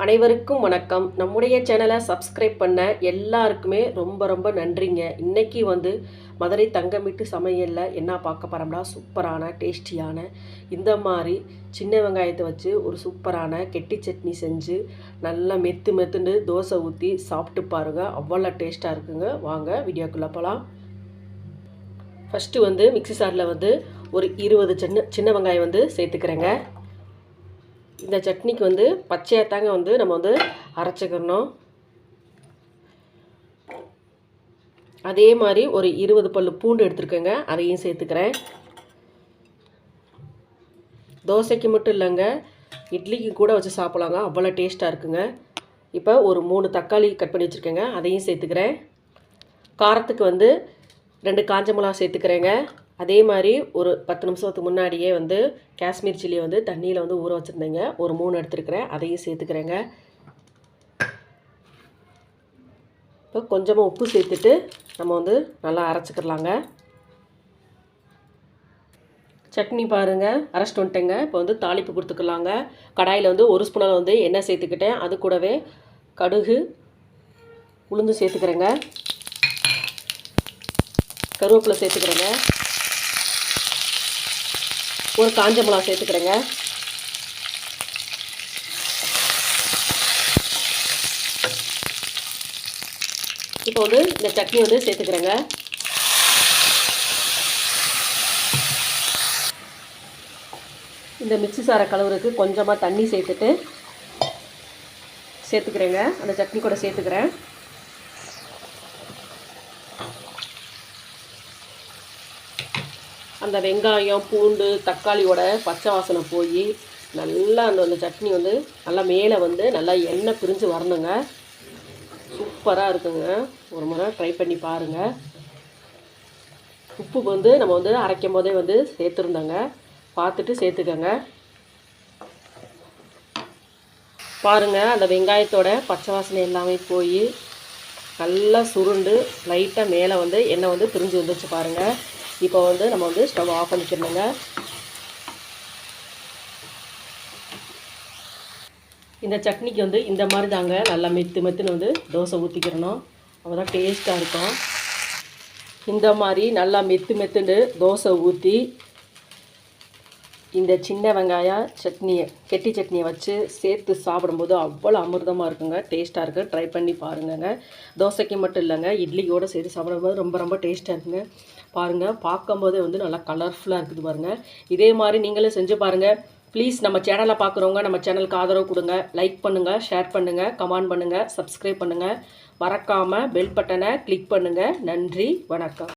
அனைவருக்கும் வணக்கம். நம்முடைய சேனலை சப்ஸ்கிரைப் பண்ண எல்லாருக்குமே ரொம்ப ரொம்ப நன்றிங்க. இன்னைக்கு வந்து மதுரை தங்கமிட்டு சமையலில் என்ன பார்க்க போகிறோம்னா சூப்பரான டேஸ்டியான இந்த மாதிரி சின்ன வெங்காயத்தை வச்சு ஒரு சூப்பரான கெட்டி சட்னி செஞ்சு நல்லா மெத்து மெத்துன்னு தோசை ஊற்றி சாப்பிட்டு பாருங்கள் அவ்வளோ டேஸ்ட்டாக இருக்குங்க. வாங்க வீடியோக்குள்ளே போகலாம் ஃபஸ்ட்டு வந்து மிக்ஸி சாரில் வந்து ஒரு இருபது சின்ன சின்ன வெங்காயம் வந்து சேர்த்துக்கிறேங்க. இந்த சட்னிக்கு வந்து பச்சையாக தாங்க வந்து நம்ம வந்து அரைச்சிக்கிறணும் அதே மாதிரி ஒரு இருபது பல் பூண்டு எடுத்துருக்கேங்க அதையும் சேர்த்துக்கிறேன். தோசைக்கு மட்டும் இல்லைங்க இட்லிக்கு கூட வச்சு சாப்பிட்லாங்க அவ்வளோ டேஸ்ட்டாக இருக்குங்க. இப்போ ஒரு மூணு தக்காளி கட் பண்ணி வச்சுருக்கேங்க அதையும் சேர்த்துக்கிறேன். காரத்துக்கு வந்து ரெண்டு காஞ்ச மிளகா சேர்த்துக்கிறேங்க. அதே மாதிரி ஒரு பத்து நிமிஷத்துக்கு முன்னாடியே வந்து காஷ்மீர் சில்லியை வந்து தண்ணியில் வந்து ஊற வச்சுருந்தேங்க. ஒரு மூணு எடுத்துருக்கிறேன். அதையும் சேர்த்துக்கிறேங்க. இப்போ கொஞ்சமாக உப்பு சேர்த்துட்டு நம்ம வந்து நல்லா அரைச்சிக்கிறலாங்க. சட்னி பாருங்கள் அரைச்சிட்டு வந்துட்டேங்க. இப்போ வந்து தாளிப்பு கொடுத்துக்கலாங்க. கடாயில் வந்து ஒரு ஸ்பூனில் வந்து எண்ணெய் சேர்த்துக்கிட்டேன். அது கூடவே கடுகு உளுந்து சேர்த்துக்கிறேங்க. கருவேப்பிலை சேர்த்துக்கிறேங்க. ஒரு காஞ்ச மிளகா சேர்த்துக்கிறேங்க. இப்போ வந்து இந்த சட்னி வந்து சேர்த்துக்கிறேங்க. இந்த மிக்ஸி சாரை கலவுறதுக்கு கொஞ்சமாக தண்ணி சேர்த்துட்டு சேர்த்துக்கிறேங்க. அந்த சட்னி கூட சேர்த்துக்கிறேன். அந்த வெங்காயம் பூண்டு தக்காளியோட பச்சை வாசனை போய் நல்லா அந்த அந்த சட்னி வந்து நல்லா மேலே வந்து நல்லா எண்ணெய் பிரிஞ்சு வரணுங்க. சூப்பராக இருக்குங்க. ஒரு முறை ட்ரை பண்ணி பாருங்கள் உப்பு வந்து நம்ம வந்து அரைக்கும் போதே வந்து சேர்த்துருந்தோங்க. பார்த்துட்டு சேர்த்துக்கோங்க. பாருங்கள் அந்த வெங்காயத்தோட பச்சை வாசனை எல்லாமே போய் நல்லா சுருண்டு லைட்டாக மேலே வந்து எண்ணெய் வந்து பிரிஞ்சு வந்துச்சு பாருங்கள் இப்போ வந்து நம்ம வந்து ஸ்டவ் ஆஃப் பண்ணிக்கணுங்க இந்த சட்னிக்கு வந்து இந்த மாதிரி தாங்க நல்லா மெத்து மெத்துன்னு வந்து தோசை ஊற்றிக்கிறணும் அப்போ தான் டேஸ்ட்டாக இருக்கும். இந்த மாதிரி நல்லா மெத்து மெத்துன்னு தோசை ஊற்றி இந்த சின்ன வெங்காய சட்னியை கெட்டி சட்னியை வச்சு சேர்த்து சாப்பிடும்போது அவ்வளோ அமிர்தமாக இருக்குங்க. டேஸ்ட்டாக இருக்குது ட்ரை பண்ணி பாருங்கங்க. தோசைக்கு மட்டும் இல்லைங்க. இட்லியோடு சேர்த்து சாப்பிடும்போது ரொம்ப ரொம்ப டேஸ்ட்டாக இருக்குங்க. பாருங்கள் பார்க்கும்போதே வந்து நல்லா கலர்ஃபுல்லாக இருக்குது பாருங்கள் இதே மாதிரி நீங்களும் செஞ்சு பாருங்கள் ப்ளீஸ் நம்ம சேனலை பார்க்குறவங்க நம்ம சேனலுக்கு ஆதரவு கொடுங்க. லைக் பண்ணுங்கள் ஷேர் பண்ணுங்கள் கமெண்ட் பண்ணுங்கள் சப்ஸ்கிரைப் பண்ணுங்கள் மறக்காமல் பெல் பட்டனை கிளிக் பண்ணுங்கள் நன்றி. வணக்கம்.